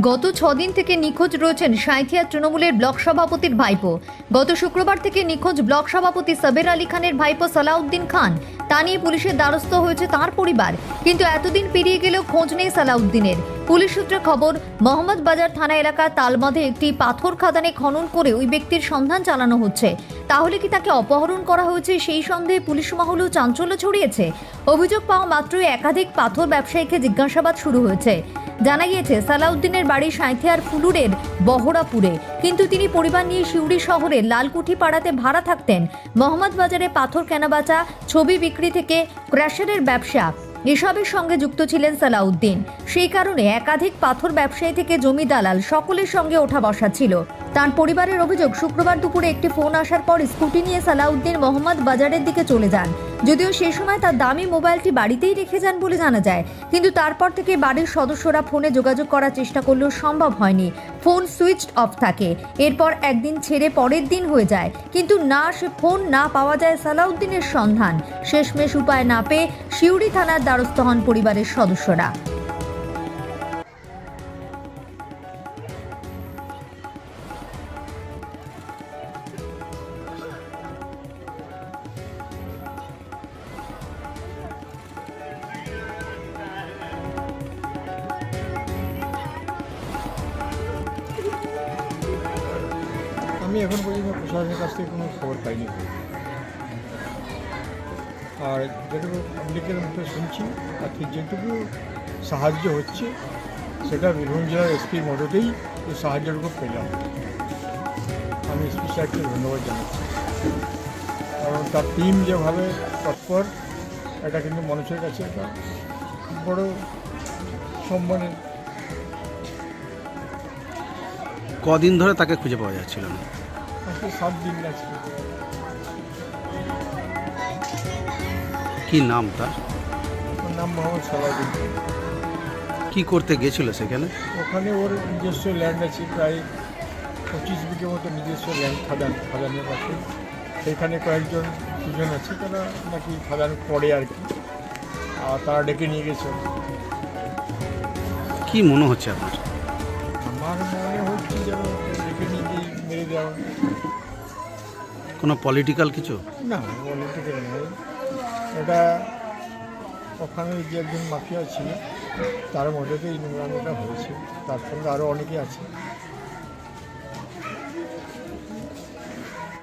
গত ছদিন থেকে নিখোঁজ রয়েছেন সাঁইথিয়া তৃণমূলের ব্লক সভাপতির ভাইপো। গত শুক্রবার থেকে নিখোঁজ ব্লক সভাপতি সাবের আলী খানের ভাইপো সালাউদ্দিন খান। তা নিয়ে পুলিশের দ্বারস্থ হয়েছে তার পরিবার। কিন্তু এতদিন পেরিয়ে গেলেও খোঁজ নেই সালাউদ্দিনের। পুলিশ সূত্রে খবর, মোহাম্মদ বাজার থানা এলাকার তালবাঁধে একটি পাথর খাদানে খনন করে ওই ব্যক্তির সন্ধান চালানো হচ্ছে। তাহলে কি তাকে অপহরণ করা হয়েছে সেই সন্দেহে পুলিশ মহলেও চাঞ্চল্য ছড়িয়েছে? অভিযোগ পাওয়া মাত্রই একাধিক পাথর ব্যবসায়ীকে জিজ্ঞাসাবাদ শুরু হয়েছে। জানা গিয়েছে, সালাউদ্দিনের বাড়ি সাঁইথিয়ার ফুলুরের বহরাপুরে। কিন্তু তিনি পরিবার নিয়ে সিউড়ি শহরের লালকুঠি পাড়াতে ভাড়া থাকতেন। মোহাম্মদ বাজারে পাথর কেনাবেচা, ছবি বিক্রি থেকে ক্র্যাশারের ব্যবসা এসবের সঙ্গে যুক্ত ছিলেন সালাউদ্দিন। সেই কারণে একাধিক পাথর ব্যবসায়ী থেকে জমি দালাল সকলের সঙ্গে ওঠা বসা ছিল। তার পরিবারের অভিযোগ, শুক্রবার দুপুরে একটি ফোন আসার পর স্কুটি নিয়ে সালাউদ্দিন মোহাম্মদ বাজারের দিকে চলে যান। যদিও সেই সময় তার দামি মোবাইলটি বাড়িতেই রেখে যান বলে জানা যায়। কিন্তু তারপর থেকে বাড়ির সদস্যরা ফোনে যোগাযোগ করার চেষ্টা করলেও সম্ভব হয়নি। ফোন সুইচ অফ থাকে। এরপর একদিন ছেড়ে পরের দিন হয়ে যায়। কিন্তু না, সে ফোন না পাওয়া যায় সালাউদ্দিনের সন্ধান। শেষমেশ উপায় না পেয়ে শিউড়ি থানার দ্বারস্থ হন পরিবারের সদস্যরা। আমি এখন পর্যন্ত প্রশাসনের কাছ থেকে কোনো খবর পাইনি। আর যেটুকু পাবলিকের মুখে শুনছি, আর যেটুকু সাহায্য হচ্ছে, সেটা বীরভূম জেলার এসপির মদতেই এই সাহায্যটুকু পেলাম। আমি এসপি সাহেবকে ধন্যবাদ জানাচ্ছি। কারণ তার টিম যেভাবে তৎপর, এটা কিন্তু মানুষের কাছে একটা বড় সম্মানের কদিন ধরে তাকে খুঁজে পাওয়া যাচ্ছিল না। আজকে দিন কি নাম তার? ওর নাম মোহাম্মদ সালাউদ্দিন। কি করতে গেছিল সেখানে? ওখানে ওর নিজস্ব ল্যান্ড আছে প্রায় পঁচিশ বিঘে মতো নিজস্ব ল্যান্ড খাদান খাদানের পাশে সেখানে কয়েকজন দুজন আছে তারা নাকি খাদান পড়ে আর কি। আর তারা ডেকে নিয়ে গেছে। কি মনে হচ্ছে আপনার? আমার মনে কোনো পলিটিক্যাল কিছু? না পলিটিক্যাল নয় এটা ওখানে যে একজন মাফিয়া ছিল তার মধ্যে এই নোংরামিটা হয়েছে। তার সঙ্গে আরও অনেকে আছে।